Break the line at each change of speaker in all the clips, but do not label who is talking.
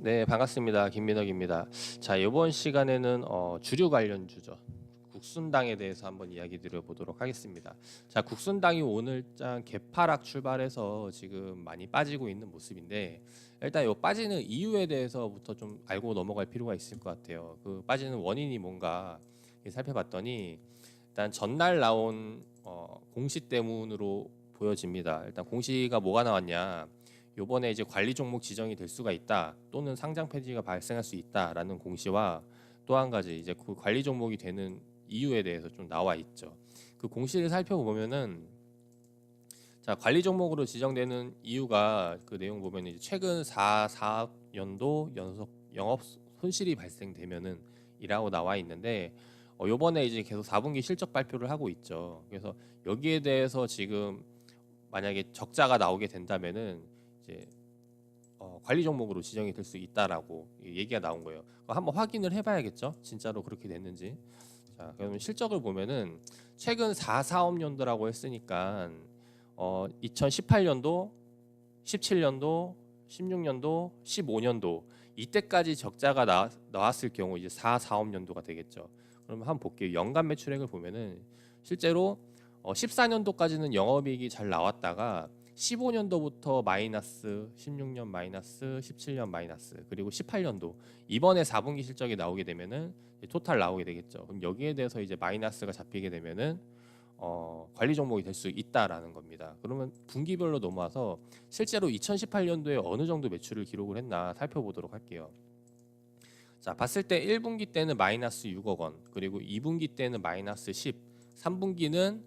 네, 반갑습니다. 김민혁입니다. 자, 이번 시간에는 어, 주류 관련 주죠. 국순당에 대해서 한번 이야기 드려보도록 하겠습니다. 자, 국순당이 오늘장 개파락 출발해서 지금 많이 빠지고 있는 모습인데 일단 이 빠지는 이유에 대해서부터 좀 알고 넘어갈 필요가 있을 것 같아요. 그 빠지는 원인이 뭔가 살펴봤더니 일단 전날 나온 어, 공시 때문으로 보여집니다. 일단 공시가 뭐가 나왔냐? 요번에 이제 관리 종목 지정이 될 수가 있다 또는 상장 폐지가 발생할 수 있다라는 공시와 또 한 가지 이제 그 관리 종목이 되는 이유에 대해서 좀 나와 있죠. 그 공시를 살펴보면은 자 관리 종목으로 지정되는 이유가 그 내용 보면 이제 최근 4 4연도 연속 영업 손실이 발생되면은 이라고 나와 있는데 어, 요번에 이제 계속 4분기 실적 발표를 하고 있죠. 그래서 여기에 대해서 지금 만약에 적자가 나오게 된다면은 이제 어, 관리 종목으로 지정이 될 수 있다라고 얘기가 나온 거예요. 한번 확인을 해봐야겠죠. 진짜로 그렇게 됐는지. 자, 그러면 실적을 보면은 최근 4, 4업년도라고 했으니까 어, 2018년도, 17년도, 16년도, 15년도 이때까지 적자가 나, 나왔을 경우 이제 4, 4업년도가 되겠죠. 그러면 한번 볼게요. 연간 매출액을 보면은 실제로 어, 14년도까지는 영업이익이 잘 나왔다가 15년도부터 마이너스, 16년 마이너스, 17년 마이너스, 그리고 18년도 이번에 4분기 실적이 나오게 되면은 토탈 나오게 되겠죠. 그럼 여기에 대해서 이제 마이너스가 잡히게 되면은 어, 관리 종목이 될 수 있다라는 겁니다. 그러면 분기별로 넘어와서 실제로 2018년도에 어느 정도 매출을 기록을 했나 살펴보도록 할게요. 자, 봤을 때 1분기 때는 마이너스 6억 원, 그리고 2분기 때는 마이너스 10, 3분기는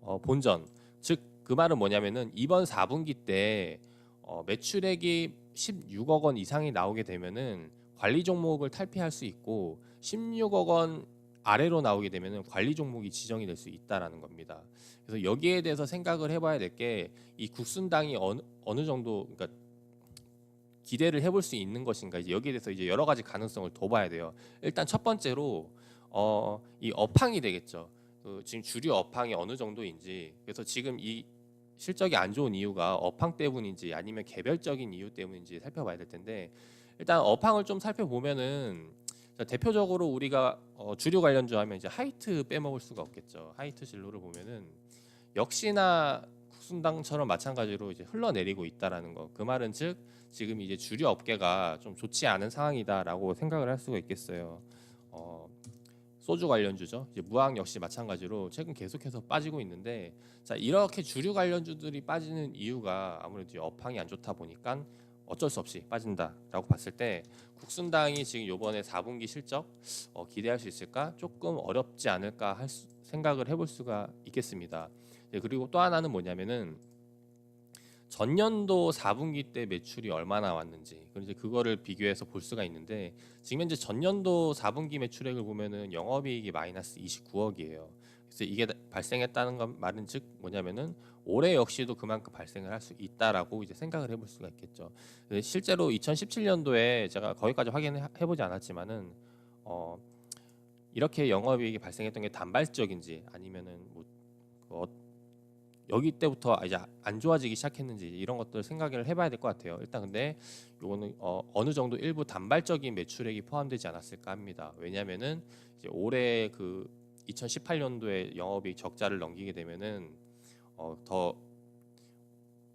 어, 본전, 즉 그 말은 뭐냐면은 이번 4분기 때 어, 매출액이 16억 원 이상이 나오게 되면은 관리 종목을 탈피할 수 있고 16억 원 아래로 나오게 되면은 관리 종목이 지정이 될 수 있다라는 겁니다. 그래서 여기에 대해서 생각을 해봐야 될 게 이 국순당이 어느, 어느 정도 그러니까 기대를 해볼 수 있는 것인가 이제 여기에 대해서 이제 여러 가지 가능성을 더 봐야 돼요. 일단 첫 번째로 어, 이 업황이 되겠죠. 그 지금 주류 업황이 어느 정도인지 그래서 지금 이 실적이 안 좋은 이유가 업황 때문인지 아니면 개별적인 이유 때문인지 살펴봐야 될 텐데 일단 업황을 좀 살펴보면은 자, 대표적으로 우리가 어, 주류 관련주 하면 이제 하이트 빼먹을 수가 없겠죠. 하이트 진로를 보면은 역시나 국순당처럼 마찬가지로 이제 흘러내리고 있다라는 거. 그 말은 즉 지금 이제 주류 업계가 좀 좋지 않은 상황이다라고 생각을 할 수가 있겠어요. 어, 소주 관련주죠. 이제 무항 역시 마찬가지로 최근 계속해서 빠지고 있는데 자 이렇게 주류 관련주들이 빠지는 이유가 아무래도 업황이 안 좋다 보니까 어쩔 수 없이 빠진다라고 봤을 때 국순당이 지금 요번에 4분기 실적 어, 기대할 수 있을까 조금 어렵지 않을까 할 수- 생각을 해볼 수가 있겠습니다. 네, 그리고 또 하나는 뭐냐면은 전년도 4분기 때 매출이 얼마나 왔는지 그럼 이제 그거를 비교해서 볼 수가 있는데 지금 현재 전년도 4분기 매출액을 보면은 영업이익이 마이너스 29억이에요. 그래서 이게 발생했다는 건 말은 즉 뭐냐면은 올해 역시도 그만큼 발생을 할 수 있다라고 이제 생각을 해볼 수가 있겠죠. 실제로 2017년도에 제가 거기까지 확인해보지 않았지만은 어, 이렇게 영업이익이 발생했던 게 단발적인지 아니면은 뭐그 어, 여기 때부터 이제 안 좋아지기 시작했는지 이런 것들 생각을 해봐야 될 것 같아요. 일단 근데 요거는 어, 어느 정도 일부 단발적인 매출액이 포함되지 않았을까 합니다. 왜냐하면은 올해 그 2018년도에 영업이 적자를 넘기게 되면은 어, 더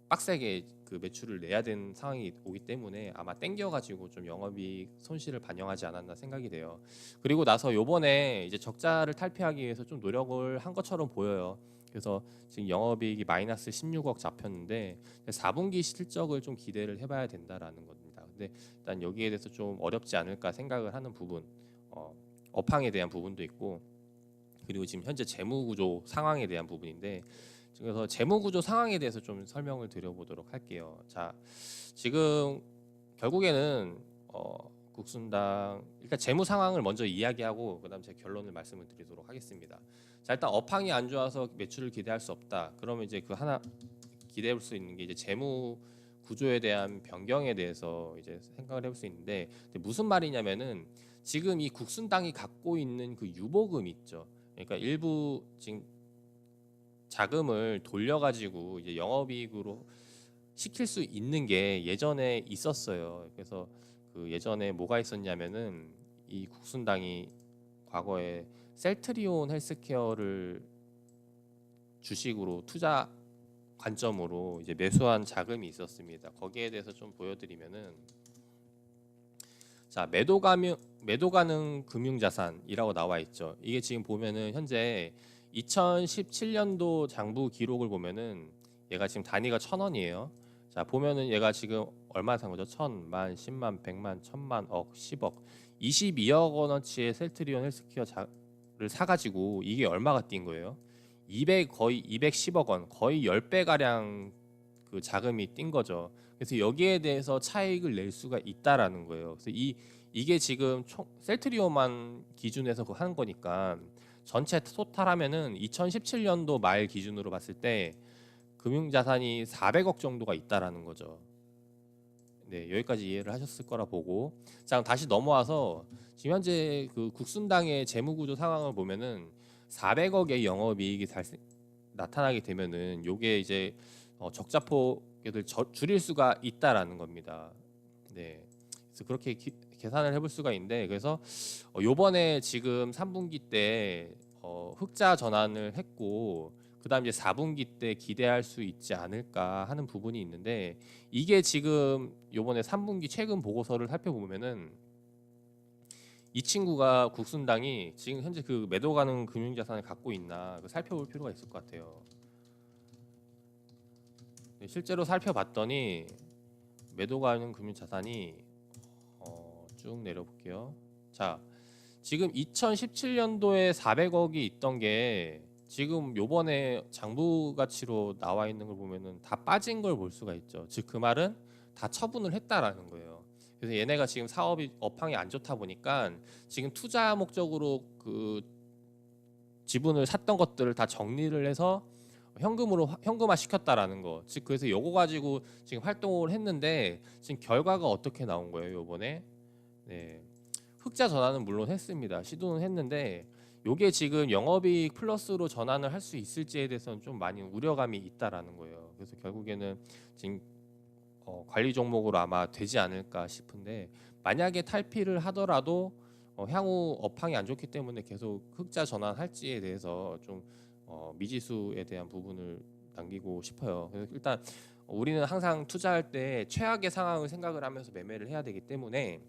빡세게 그 매출을 내야 되는 상황이 오기 때문에 아마 땡겨가지고 좀 영업이 손실을 반영하지 않았나 생각이 돼요. 그리고 나서 요번에 이제 적자를 탈피하기 위해서 좀 노력을 한 것처럼 보여요. 그래서 지금 영업이익이 마이너스 16억 잡혔는데 4분기 실적을 좀 기대를 해봐야 된다라는 겁니다. 근데 일단 여기에 대해서 좀 어렵지 않을까 생각을 하는 부분, 어, 업황에 대한 부분도 있고 그리고 지금 현재 재무 구조 상황에 대한 부분인데 그래서 재무 구조 상황에 대해서 좀 설명을 드려보도록 할게요. 자, 지금 결국에는 어, 국순당 일단 재무 상황을 먼저 이야기하고 그다음 제 결론을 말씀을 드리도록 하겠습니다. 자, 일단 업황이 안 좋아서 매출을 기대할 수 없다. 그러면 이제 그 하나 기대할 수 있는 게 이제 재무 구조에 대한 변경에 대해서 이제 생각을 해볼 수 있는데 무슨 말이냐면은 지금 이 국순당이 갖고 있는 그 유보금 있죠. 그러니까 일부 지금 자금을 돌려가지고 이제 영업이익으로 시킬 수 있는 게 예전에 있었어요. 그래서 그 예전에 뭐가 있었냐면은 이 국순당이 과거에 셀트리온 헬스케어를 주식으로 투자 관점으로 이제 매수한 자금이 있었습니다. 거기에 대해서 좀 보여드리면은 자 매도 가능 매도 가능 금융 자산이라고 나와 있죠. 이게 지금 보면은 현재 2017년도 장부 기록을 보면은 얘가 지금 단위가 천 원이에요. 자 보면은 얘가 지금 얼마 산 거죠? 천, 만, 십만, 백만, 천만, 억, 십억, 22억 원어치의 셀트리온 헬스케어를 사가지고 이게 얼마가 뛴 거예요? 200 거의 210억 원, 거의 10배 가량 그 자금이 뛴 거죠. 그래서 여기에 대해서 차익을 낼 수가 있다라는 거예요. 그래서 이 이게 지금 총 셀트리온만 기준에서 그한 거니까 전체 토탈하면은 2017년도 말 기준으로 봤을 때 금융 자산이 400억 정도가 있다라는 거죠. 네, 여기까지 이해를 하셨을 거라 보고 자, 다시 넘어와서 지금 현재 그 국순당의 재무 구조 상황을 보면은 400억의 영업 이익이 발생 나타나게 되면은 요게 이제 어, 적자폭을 저- 줄일 수가 있다라는 겁니다. 네. 그래서 그렇게 기- 계산을 해볼 수가 있는데 그래서 어, 요번에 지금 3분기 때 어, 흑자 전환을 했고 그다음 이제 4분기 때 기대할 수 있지 않을까 하는 부분이 있는데 이게 지금 요번에 3분기 최근 보고서를 살펴보면은 이 친구가 국순당이 지금 현재 그 매도 가능 금융 자산을 갖고 있나 그 살펴볼 필요가 있을 것 같아요. 네, 실제로 살펴봤더니 매도 가능 금융 자산이 어, 쭉 내려볼게요. 자, 지금 2017년도에 400억이 있던 게 지금 요번에 장부 가치로 나와 있는 걸 보면은 다 빠진 걸 볼 수가 있죠. 즉 그 말은 다 처분을 했다라는 거예요. 그래서 얘네가 지금 사업이 업황이 안 좋다 보니까 지금 투자 목적으로 그 지분을 샀던 것들을 다 정리를 해서 현금으로 화- 현금화 시켰다라는 거. 즉 그래서 요거 가지고 지금 활동을 했는데 지금 결과가 어떻게 나온 거예요, 요번에? 네. 흑자 전환은 물론 했습니다. 시도는 했는데 요게 지금 영업이익 플러스로 전환을 할 수 있을지에 대해서는 좀 많이 우려감이 있다라는 거예요. 그래서 결국에는 지금 어, 관리 종목으로 아마 되지 않을까 싶은데 만약에 탈피를 하더라도 어, 향후 업황이 안 좋기 때문에 계속 흑자 전환할지에 대해서 좀 어, 미지수에 대한 부분을 남기고 싶어요. 그래서 일단 우리는 항상 투자할 때 최악의 상황을 생각을 하면서 매매를 해야 되기 때문에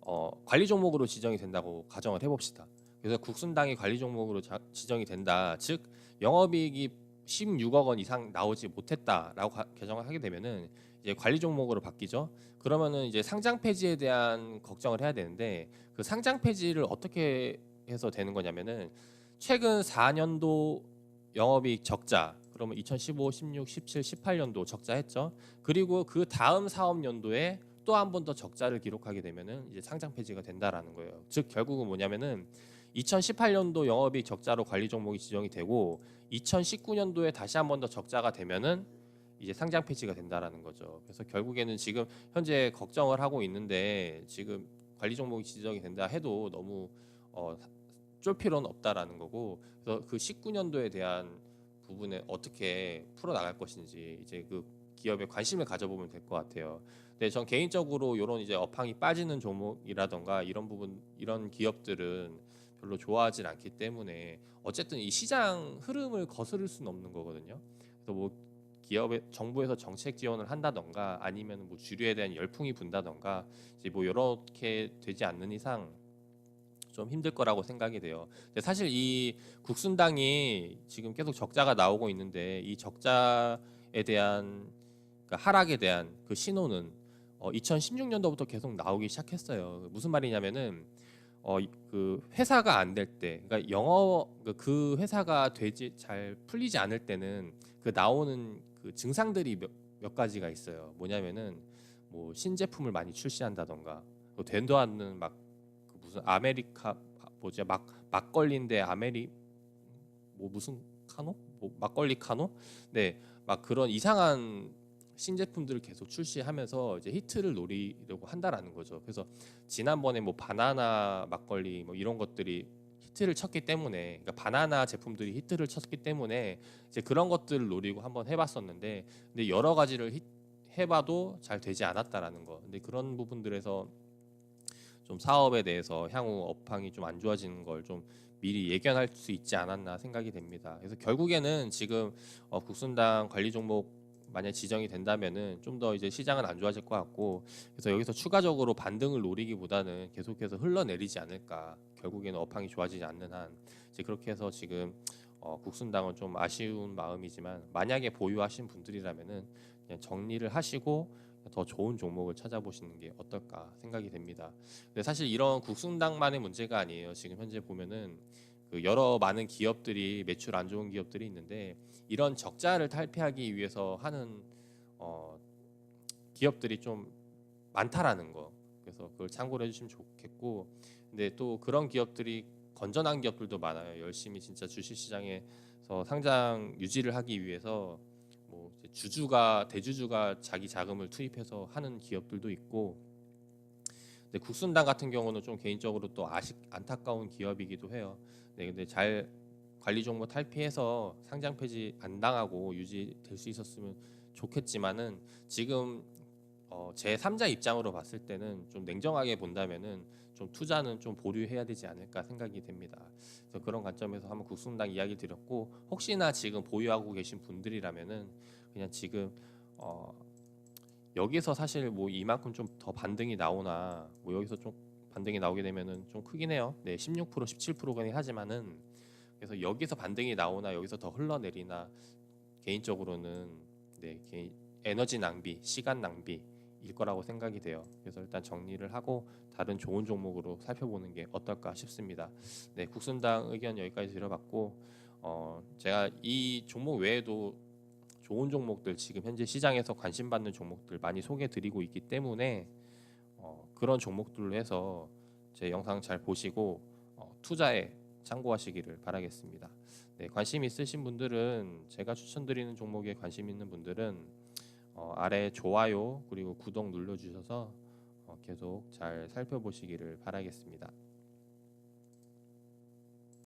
어, 관리 종목으로 지정이 된다고 가정을 해봅시다. 그래서 국순당이 관리 종목으로 자- 지정이 된다. 즉 영업이익이 16억 원 이상 나오지 못했다라고 가- 개정을 하게 되면은 이제 관리 종목으로 바뀌죠. 그러면은 이제 상장 폐지에 대한 걱정을 해야 되는데 그 상장 폐지를 어떻게 해서 되는 거냐면은 최근 4년도 영업이익 적자 그러면 2015, 16, 17, 18년도 적자했죠. 그리고 그 다음 사업 연도에 또 한 번 더 적자를 기록하게 되면은 이제 상장 폐지가 된다라는 거예요. 즉 결국은 뭐냐면은 2018년도 영업이익 적자로 관리 종목이 지정이 되고 2019년도에 다시 한 번 더 적자가 되면은 이제 상장 폐지가 된다라는 거죠. 그래서 결국에는 지금 현재 걱정을 하고 있는데 지금 관리 종목이 지정이 된다 해도 너무 어, 쫄 필요는 없다라는 거고 그래서 그 19년도에 대한 부분에 어떻게 풀어 나갈 것인지 이제 그 기업에 관심을 가져보면 될 것 같아요. 근데 전 개인적으로 이런 이제 업황이 빠지는 종목이라던가 이런 부분 이런 기업들은 별로 좋아하진 않기 때문에 어쨌든 이 시장 흐름을 거스를 수는 없는 거거든요. 그래서 뭐 기업의 정부에서 정책 지원을 한다던가 아니면 뭐 주류에 대한 열풍이 분다던가 이제 뭐 이렇게 되지 않는 이상 좀 힘들 거라고 생각이 돼요. 근데 사실 이 국순당이 지금 계속 적자가 나오고 있는데 이 적자에 대한 그 하락에 대한 그 신호는 어, 2016년도부터 계속 나오기 시작했어요. 무슨 말이냐면은 어, 이- 그 회사가 안 될 때, 그러니까 영어 그- 그 회사가 되지 잘 풀리지 않을 때는 그 나오는 그 증상들이 몇, 몇 가지가 있어요. 뭐냐면은 뭐 신제품을 많이 출시한다던가, 또 된도 않는 막 그 무슨 아메리카 뭐지 막 막걸리인데 아메리 뭐 무슨 카노? 뭐 막걸리 카노? 네, 막 그런 이상한 신제품들을 계속 출시하면서 이제 히트를 노리려고 한다라는 거죠. 그래서 지난번에 뭐 바나나 막걸리 뭐 이런 것들이 히트를 쳤기 때문에 그러니까 바나나 제품들이 히트를 쳤기 때문에 이제 그런 것들을 노리고 한번 해봤었는데 근데 여러 가지를 히, 해봐도 잘 되지 않았다라는 거. 근데 그런 부분들에서 좀 사업에 대해서 향후 업황이 좀 안 좋아지는 걸 좀 미리 예견할 수 있지 않았나 생각이 됩니다. 그래서 결국에는 지금 어, 국순당 관리 종목 만약 지정이 된다면은 좀 더 이제 시장은 안 좋아질 것 같고 그래서 여기서 추가적으로 반등을 노리기보다는 계속해서 흘러내리지 않을까 결국에는 업황이 좋아지지 않는 한 이제 그렇게 해서 지금 어, 국순당은 좀 아쉬운 마음이지만 만약에 보유하신 분들이라면은 그냥 정리를 하시고 더 좋은 종목을 찾아보시는 게 어떨까 생각이 됩니다. 근데 사실 이런 국순당만의 문제가 아니에요. 지금 현재 보면은 그 여러 많은 기업들이 매출 안 좋은 기업들이 있는데 이런 적자를 탈피하기 위해서 하는 어, 기업들이 좀 많다라는 거. 그래서 그걸 참고를 해주시면 좋겠고, 근데 또 그런 기업들이 건전한 기업들도 많아요. 열심히 진짜 주식 시장에서 상장 유지를 하기 위해서 뭐 주주가 대주주가 자기 자금을 투입해서 하는 기업들도 있고, 근데 국순당 같은 경우는 좀 개인적으로 또 아쉽 안타까운 기업이기도 해요. 네, 근데 잘 관리 종목 탈피해서 상장 폐지 안 당하고 유지될 수 있었으면 좋겠지만은 지금 어, 제 3자 입장으로 봤을 때는 좀 냉정하게 본다면은 좀 투자는 좀 보류해야 되지 않을까 생각이 됩니다. 그래서 그런 관점에서 한번 국순당 이야기 드렸고 혹시나 지금 보유하고 계신 분들이라면은 그냥 지금 어, 여기서 사실 뭐 이만큼 좀 더 반등이 나오나 뭐 여기서 좀 반등이 나오게 되면은 좀 크긴 해요. 네, 16% 17%긴 하지만은 그래서 여기서 반등이 나오나 여기서 더 흘러내리나 개인적으로는 네, 개인, 에너지 낭비, 시간 낭비일 거라고 생각이 돼요. 그래서 일단 정리를 하고 다른 좋은 종목으로 살펴보는 게 어떨까 싶습니다. 네, 국순당 의견 여기까지 드려봤고 어, 제가 이 종목 외에도 좋은 종목들 지금 현재 시장에서 관심 받는 종목들 많이 소개 드리고 있기 때문에 어, 그런 종목들로 해서 제 영상 잘 보시고 어, 투자에 참고하시기를 바라겠습니다. 네, 관심 있으신 분들은 제가 추천드리는 종목에 관심 있는 분들은 어, 아래 좋아요 그리고 구독 눌러주셔서 어, 계속 잘 살펴보시기를 바라겠습니다.